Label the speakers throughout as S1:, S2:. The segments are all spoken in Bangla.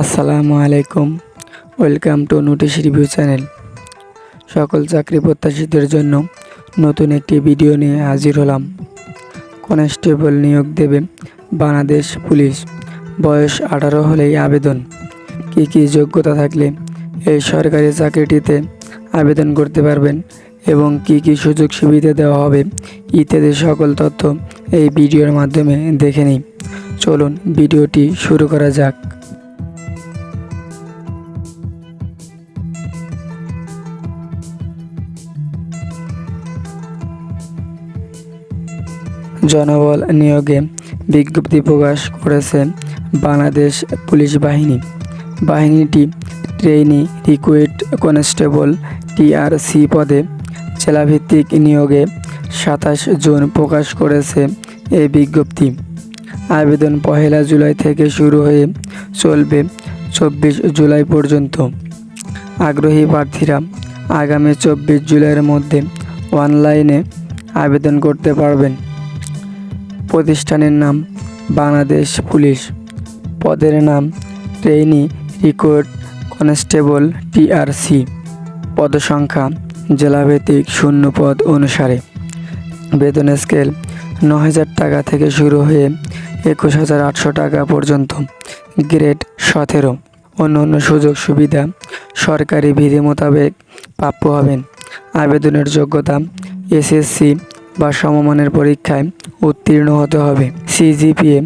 S1: আসসালামু আলাইকুম। Welcome to notice review channel. সকল চাকরি প্রত্যাশীদের জন্য নতুন একটি ভিডিও নিয়ে হাজির হলাম। কনস্টেবল নিয়োগ দেবে বাংলাদেশ পুলিশ। বয়স আঠারো হলেই আবেদন। কী কী যোগ্যতা থাকলে এই সরকারি চাকরিটিতে আবেদন করতে পারবেন এবং কী কী সুযোগ সুবিধা দেওয়া হবে ইত্যাদি সকল তথ্য এই ভিডিওর মাধ্যমে দেখে নিই। চলুন ভিডিওটি শুরু করা যাক। জনবল নিয়োগে বিজ্ঞপ্তি প্রকাশ করেছে বাংলাদেশ পুলিশ বাহিনী। বাহিনীটি ট্রেনি রিক্রুইট কনস্টেবল টিআরসি পদে জেলাভিত্তিক নিয়োগে সাতাশ জুন প্রকাশ করেছে এই বিজ্ঞপ্তি। আবেদন পহেলা জুলাই থেকে শুরু হয়ে চলবে চব্বিশ জুলাই পর্যন্ত। আগ্রহী প্রার্থীরা আগামী চব্বিশ জুলাইয়ের মধ্যে অনলাইনে আবেদন করতে পারবেন। প্রতিষ্ঠানের নাম বাংলাদেশ পুলিশ। পদের নাম ট্রেইনি রিক্রুট কনস্টেবল টিআরসি পদসংখ্যা জেলাভিত্তিক শূন্য পদ অনুসারে। বেতন স্কেল ন হাজার টাকা থেকে শুরু হয়ে একুশ হাজার আটশো টাকা পর্যন্ত। গ্রেড সতেরো। অন্য অন্য সুযোগ সুবিধা সরকারি বিধি মোতাবেক প্রাপ্য হবেন। আবেদনের যোগ্যতা এসএসসি বা সমমানের পরীক্ষায় উত্তীর্ণ হতে হবে। সিজিপিএ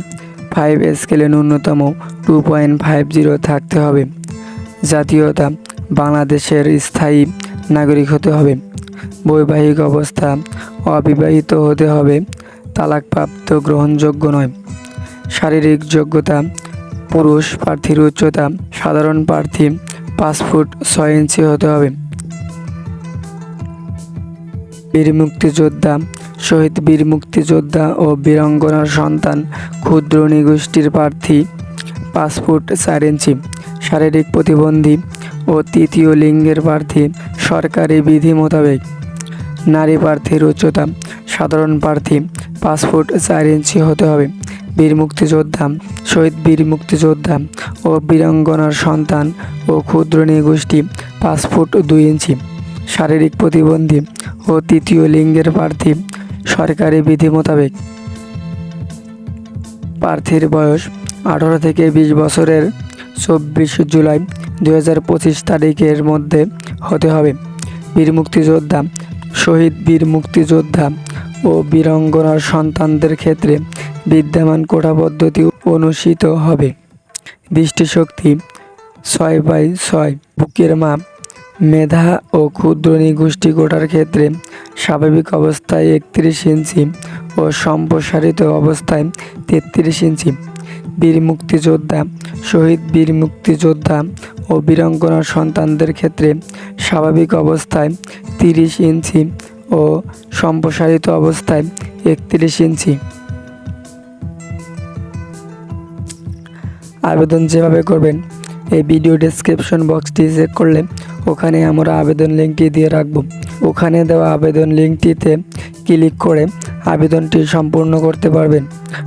S1: ফাইভ স্কেলে ন্যূনতম টু পয়েন্ট ফাইভ জিরো থাকতে হবে। জাতীয়তা, বাংলাদেশের স্থায়ী নাগরিক হতে হবে। বৈবাহিক অবস্থা অবিবাহিত হতে হবে। তালাকপ্রাপ্ত গ্রহণযোগ্য নয়। শারীরিক যোগ্যতা, পুরুষ প্রার্থীর উচ্চতা, সাধারণ প্রার্থী পাঁচ ফুট ছয় ইঞ্চি হতে হবে। বীর মুক্তিযোদ্ধা শহীদ বীর মুক্তিযোদ্ধা ও বীরাঙ্গনার সন্তান ক্ষুদ্র নিগোষ্ঠীর প্রার্থী, পাঁচ ফুট চার ইঞ্চি, শারীরিক প্রতিবন্ধী ও তৃতীয় লিঙ্গের প্রার্থী সরকারি বিধি মোতাবেক। নারী প্রার্থীর উচ্চতা, সাধারণ প্রার্থী পাঁচ ফুট চার ইঞ্চি হতে হবে। বীর মুক্তিযোদ্ধা, শহীদ বীর মুক্তিযোদ্ধা ও বীরাঙ্গনার সন্তান ও ক্ষুদ্র নিগোষ্ঠী পাঁচ ফুট দুই ইঞ্চি, শারীরিক প্রতিবন্ধী ও তৃতীয় লিঙ্গের প্রার্থী সরকারি বিধি মোতাবেক। প্রার্থীর বয়স আঠারো থেকে বিশ বছরের চব্বিশ জুলাই দু হাজার পঁচিশ তারিখের মধ্যে হতে হবে। বীর মুক্তিযোদ্ধা, শহীদ বীর মুক্তিযোদ্ধা ও বীরাঙ্গনার সন্তানদের ক্ষেত্রে বিদ্যমান কোটা পদ্ধতি অনুষ্ঠিত হবে। দৃষ্টিশক্তি ছয় বাই ছয়, বুকের মাপ মেধা ও ক্ষুদ্র নিগোষ্ঠী কোটার ক্ষেত্রে স্বাভাবিক অবস্থায় একত্রিশ ইঞ্চি ও সম্প্রসারিত অবস্থায় তেত্রিশ ইঞ্চি। বীর মুক্তিযোদ্ধা, শহীদ বীর মুক্তিযোদ্ধা ও বীরাঙ্গনার সন্তানদের ক্ষেত্রে স্বাভাবিক অবস্থায় তিরিশ ইঞ্চি ও সম্প্রসারিত অবস্থায় একত্রিশ ইঞ্চি। আবেদন যেভাবে করবেন, এই ভিডিও ডেসক্রিপশন বক্সটি চেক করলে ওখানে আমরা আবেদন লিঙ্কটি দিয়ে রাখব। ওখানে দেওয়া আবেদন লিঙ্কটিতে ক্লিক করে আবেদনটি সম্পূর্ণ করতে পারবেন।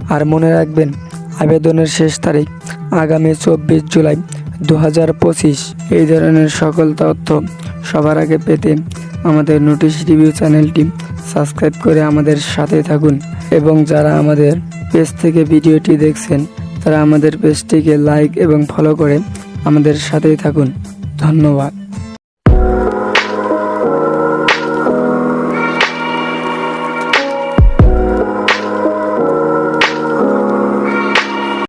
S1: আর মনে রাখবেন, আবেদনের শেষ তারিখ আগামী চব্বিশ জুলাই দু হাজার পঁচিশ। এই ধরনের সকল তথ্য সবার আগে পেতে আমাদের নোটিশ রিভিউ চ্যানেলটি সাবস্ক্রাইব করে আমাদের সাথে থাকুন। এবং যারা আমাদের পেজ থেকে ভিডিওটি দেখছেন, তারা আমাদের পেজটিকে লাইক এবং ফলো করে আমাদের সাথেই থাকুন। ধন্যবাদ।